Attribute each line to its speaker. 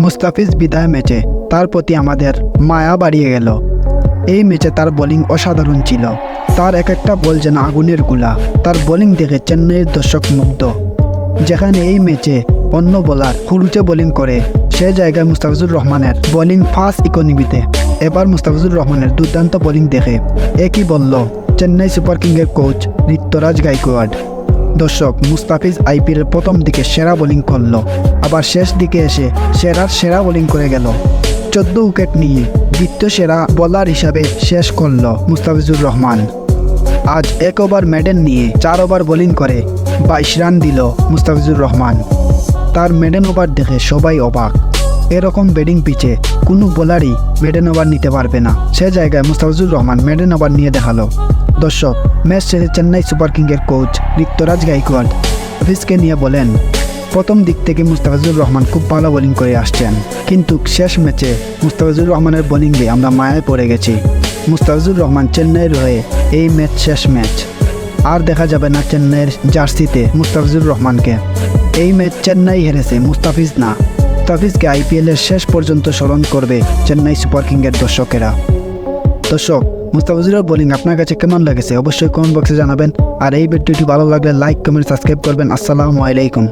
Speaker 1: মুস্তাফিজ বিদায় ম্যাচে তার প্রতি আমাদের মায়া বাড়িয়ে গেল। এই ম্যাচে তার বোলিং অসাধারণ ছিল। তার এক একটা বল যেন আগুনেরগুলা। তার বোলিং দেখে চেন্নাইয়ের দর্শক মুগ্ধ। যেখানে এই ম্যাচে অন্য বোলার হুরুচে বোলিং করে, সে জায়গায় মুস্তাফিজুর রহমানের বোলিং ফার্স্ট ইকোনমিতে। এবার মুস্তাফিজুর রহমানের দুর্দান্ত বোলিং দেখে একই বলল? চেন্নাই সুপার কিংয়ের কোচ ঋত্যরাজ গাইকোয়াড। দর্শক, মুস্তাফিজ আইপিএলের প্রথম দিকে সেরা বোলিং করল। আবার শেষ দিকে এসে সেরার সেরা বোলিং করে গেল। চোদ্দ উইকেট নিয়ে দ্বিতীয় সেরা বোলার হিসাবে শেষ করল মুস্তাফিজুর রহমান। আজ এক ওভার মেডেন নিয়ে চার ওভার বোলিং করে বাইশ রান দিল মুস্তাফিজুর রহমান। তার মেডেন ওভার দেখে সবাই অবাক। এরকম ব্যাটিং পিচে কোনো বোলারই মেডেন ওভার নিতে পারবে না। সে জায়গায় মুস্তাফিজুর রহমান মেডেন ওভার নিয়ে দেখাল। দর্শক, ম্যাচ শেষে চেন্নাই সুপার কিংয়ের কোচ ঋত্যরাজ গাইকোয়াড অফিসকে নিয়ে বলেন, প্রথম দিক থেকে মুস্তাফিজুর রহমান খুব ভালো বোলিং করে আসছেন। কিন্তু শেষ ম্যাচে মুস্তাফিজুর রহমানের বোলিং দিয়ে আমরা মায়ায় পড়ে গেছি। মুস্তাফিজুর রহমান চেন্নাইয়ের হয়ে এই ম্যাচ শেষ ম্যাচ। আর দেখা যাবে না চেন্নাইয়ের জার্সিতে মুস্তাফিজুর রহমানকে। এই ম্যাচ চেন্নাই হেরেছে, মুস্তাফিজ না। মুস্তাফিজকে আইপিএলের শেষ পর্যন্ত স্মরণ করবে চেন্নাই সুপার কিংয়ের দর্শকেরা। দর্শক মুস্তাফিজুরের বোলিং আপনার কাছে কেমন লেগেছে? অবশ্যই কমেন্ট বক্সে জানাবেন। আর এই ভিডিওটি ভালো লাগলে লাইক কমেন্ট সাবস্ক্রাইব করবেন। আসসালামু আলাইকুম।